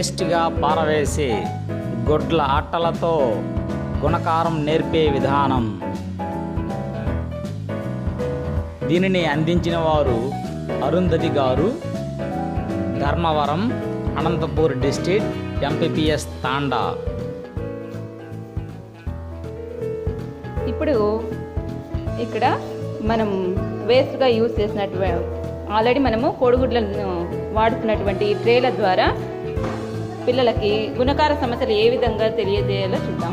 వేస్ట్గా పారవేసి గొడ్ల అట్టలతో గుణకారం నేర్పే విధానం. దీనిని అందించిన వారు అరుంధతి గారు ధర్మవరం అనంతపూర్ డిస్ట్రిక్ట్ ఎంపీపీఎస్ తాండా. ఇప్పుడు ఇక్కడ మనం వేస్ట్గా యూజ్ చేసినటువంటి ఆల్రెడీ మనము కోడిగుడ్లను వాడుతున్నటువంటి ఈ ట్రేల ద్వారా పిల్లలకి గుణకార సమస్యలు ఏ విధంగా తెలియజేయాలో చూద్దాం.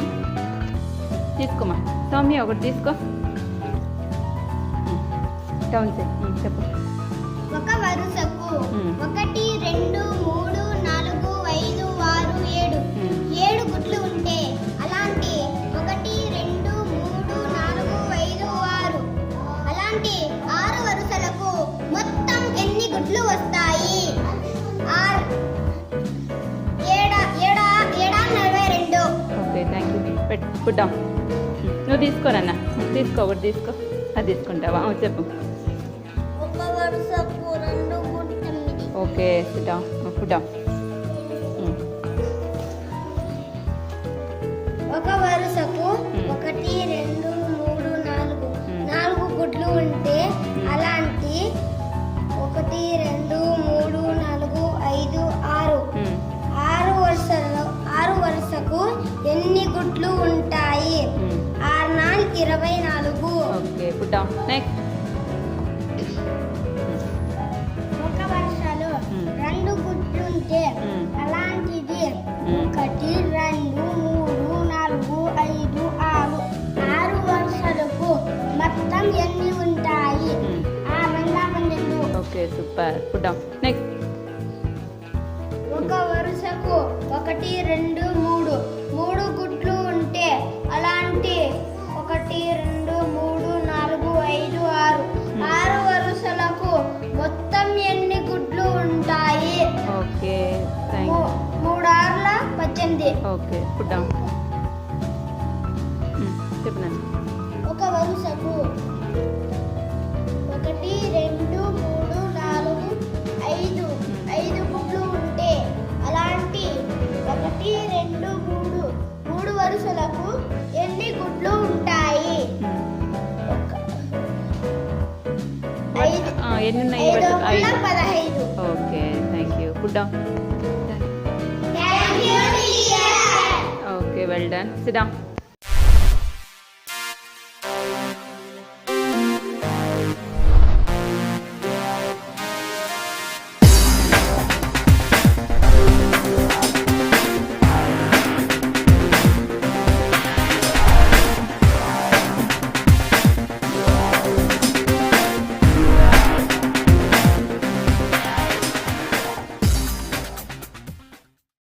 తీసుకోమా? సౌమ్య ఒకటి తీసుకో. టౌన్ చెప్పు. ఒక వరుసకు. ఒకటి రెండు మూడు నాలుగు ఐదు ఆరు ఏడు. ఏడు గుట్లు ఉంటే అలాంటి ఒకటి రెండు మూడు నాలుగు ఐదు ఆరు. అలాంటి ఆరు వరుసలకు మొత్తం పుట్టాం నువ్వు తీసుకోనన్నా తీసుకో ఒకటి తీసుకో. అది తీసుకుంటావా? చెప్పు. ఓకే పుట్టాం పుట్టాం ఒక వరుసకు. ఒకటి రెండు మూడు నాలుగు. నాలుగు గుడ్లు ఉంటే అలాంటి ఒకటి రెండు మూడు నాలుగు ఐదు ఆరు. ఆరు వరుసలో ఆరు వరుసకు ఎన్ని గుడ్లు ఉంటాయి? ఆరు నాలుగు ఇరవై నాలుగు. ఓకే పుట్టాం. నెక్స్ట్ ఒక వరుసలో మ్మ్. రెండు గుడ్లుంటే మ్మ్. అలాంటిది మ్మ్. ఒకటి రెండు మూడు నాలుగు ఐదు ఆరు. ఆరు వరుసలకు మొత్తం ఎన్ని ఉంటాయి? Okay super. పుట్టాం. ఓకే. పుట్టాం చెప్పినాను ఒక వరుసకు ఒకటి రెండు మూడు నాలుగు ఐదు. ఐదు గుడ్లు ఉంటే అలాంటి ఒకటి రెండు మూడు. మూడు వరుసలకు ఎన్ని గుడ్లు ఉంటాయి? ఎన్ని ఉన్నాయి? పదహైదు. ఓకే థ్యాంక్ యూ పుట్టాం വെരി വെൽ ഡൺ സിഡാം